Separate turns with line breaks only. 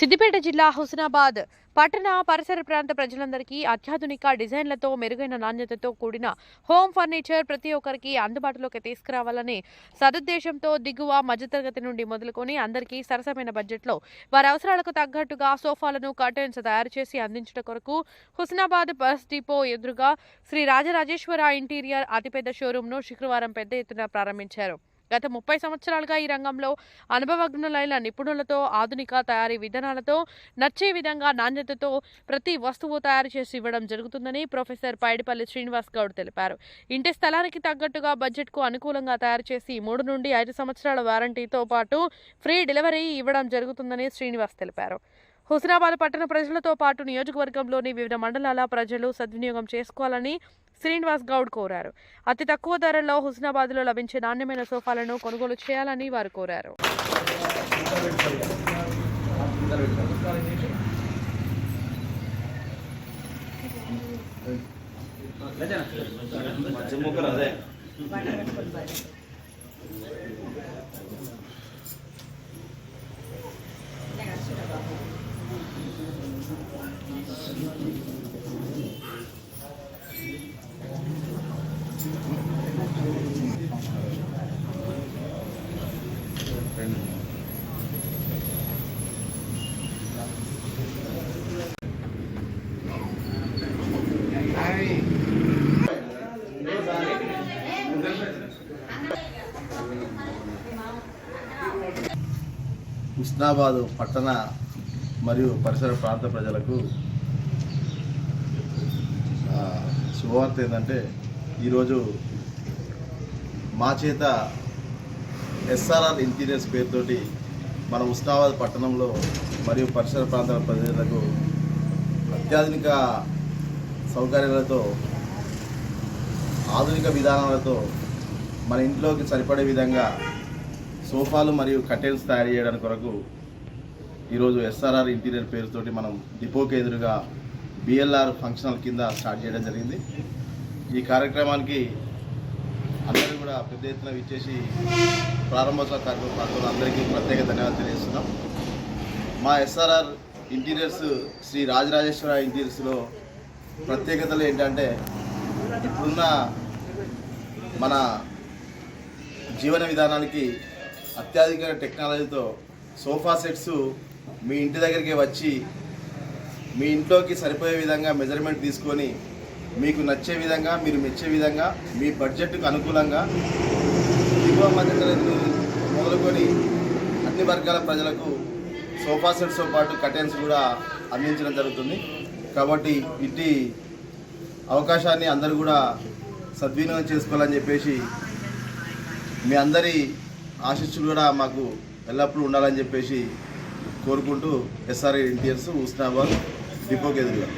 సిద్దిపేట జిల్లా హుస్నాబాద్. పట్టణ పరిసర ప్రాంత ప్రజలందరికీ అత్యాధునిక డిజైన్లతో మెరుగైన నాణ్యతతో కూడిన హోమ్ ఫర్నిచర్ ప్రతి ఒక్కరికి అందుబాటులోకి తీసుకురావాలని సదుద్దేశంతో దిగువ మధ్యతరగతి నుండి మొదలుకొని అందరికీ సరసమైన బడ్జెట్లో వారి అవసరాలకు తగ్గట్టుగా సోఫాలను కర్టెన్స్ తయారు చేసి అందించడం కొరకు హుస్నాబాద్ బస్ డిపో ఎదురుగా శ్రీ రాజరాజేశ్వర ఇంటీరియర్ అతిపెద్ద షోరూంను శుక్రవారం పెద్ద ఎత్తున ప్రారంభించారు. గత ముప్పై సంవత్సరాలుగా ఈ రంగంలో అనుభవజ్ఞులైన నిపుణులతో ఆధునిక తయారీ విధానాలతో నచ్చే విధంగా నాణ్యతతో ప్రతి వస్తువు తయారు చేసి ఇవ్వడం జరుగుతుందని ప్రొఫెసర్ పైడిపల్లి శ్రీనివాస్ గౌడ్ తెలిపారు. ఇంటి స్థలానికి తగ్గట్టుగా బడ్జెట్కు అనుకూలంగా తయారు చేసి మూడు నుండి ఐదు సంవత్సరాల వారంటీతో పాటు ఫ్రీ డెలివరీ ఇవ్వడం జరుగుతుందని శ్రీనివాస్ తెలిపారు. హుస్నాబాద్ పట్టణ ప్రజలతో పాటు నియోజకవర్గంలోని వివిధ మండలాల ప్రజలు సద్వినియోగం చేసుకోవాలని శ్రీనివాస్ గౌడ్ కోరారు. అతి తక్కువ ధరల్లో హుస్నాబాద్లో లభించే నాణ్యమైన సోఫాలను కొనుగోలు చేయాలని వారు కోరారు.
అదే.
హుస్నాబాదు పట్టణ మరియు పరిసర ప్రాంత ప్రజలకు శుభవార్త ఏంటంటే ఈరోజు మా చేత ఎస్ఆర్ఆర్ ఇంటీరియర్స్ పేరుతోటి మన హుస్నాబాద్ పట్టణంలో మరియు పరిసర ప్రాంతాల ప్రజలకు అత్యాధునిక సౌకర్యాలతో ఆధునిక విధానాలతో మన ఇంట్లోకి సరిపడే విధంగా సోఫాలు మరియు కర్టెన్స్ తయారు చేయడానికి కొరకు ఈరోజు ఎస్ఆర్ఆర్ ఇంటీరియర్ పేరుతోటి మనం డిపోకి ఎదురుగా బిఎల్ఆర్ ఫంక్షనల్ కింద స్టార్ట్ చేయడం జరిగింది. ఈ కార్యక్రమానికి అందరూ కూడా పెద్ద ఎత్తున విచ్చేసి ప్రారంభోత్సవ కార్యక్రమం పాల్గొన్న అందరికీ ప్రత్యేక ధన్యవాదాలు తెలియజేస్తున్నాం. మా ఎస్ఆర్ఆర్ ఇంటీరియర్స్ శ్రీ రాజరాజేశ్వర ఇంటీరియర్స్లో ప్రత్యేకతలు ఏంటంటే ఇప్పుడున్న మన జీవన విధానానికి అత్యాధిక టెక్నాలజీతో సోఫా సెట్స్ మీ ఇంటి దగ్గరికి వచ్చి మీ ఇంట్లోకి సరిపోయే విధంగా మెజర్మెంట్ తీసుకొని మీకు నచ్చే విధంగా మీరు మెచ్చే విధంగా మీ బడ్జెట్కు అనుకూలంగా దిగువ మధ్యతరగతి మొదలుకొని అన్ని వర్గాల ప్రజలకు సోఫా సెట్స్తో పాటు కటెన్స్ కూడా అందించడం జరుగుతుంది. కాబట్టి ఇట్టి అవకాశాన్ని అందరూ కూడా సద్వినియోగం చేసుకోవాలని చెప్పేసి మీ అందరి ఆశీస్సులు కూడా మాకు ఎల్లప్పుడూ ఉండాలని చెప్పేసి కోరుకుంటూ ఎస్ఆర్ఐ ఇంటీరియర్స్ ఉస్నాబాద్ డిపోకి ఎదురుగా